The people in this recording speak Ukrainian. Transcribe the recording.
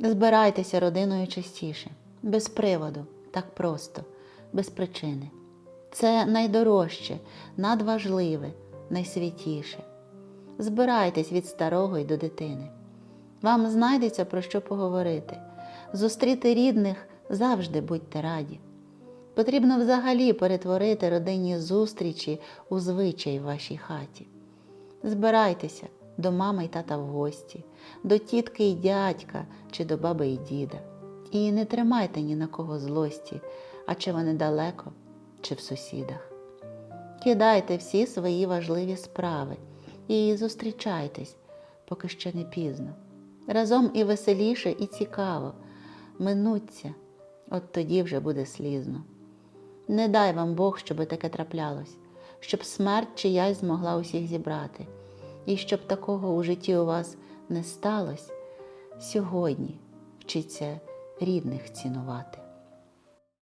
Збирайтеся родиною частіше, без приводу, так просто, без причини. Це найдорожче, надважливе, найсвятіше. Збирайтесь від старого й до дитини. Вам знайдеться про що поговорити. Зустріти рідних завжди будьте раді. Потрібно взагалі перетворити родинні зустрічі у звичай в вашій хаті. Збирайтеся до мами й тата в гості, до тітки й дядька чи до баби й діда. І не тримайте ні на кого злості, а чи вони далеко, чи в сусідах. Кидайте всі свої важливі справи і зустрічайтесь, поки ще не пізно. Разом і веселіше, і цікаво. Минуться, от тоді вже буде слізно. Не дай вам Бог, щоб таке траплялось, щоб смерть чиясь змогла усіх зібрати, і щоб такого у житті у вас не сталося, сьогодні вчіться рідних цінувати.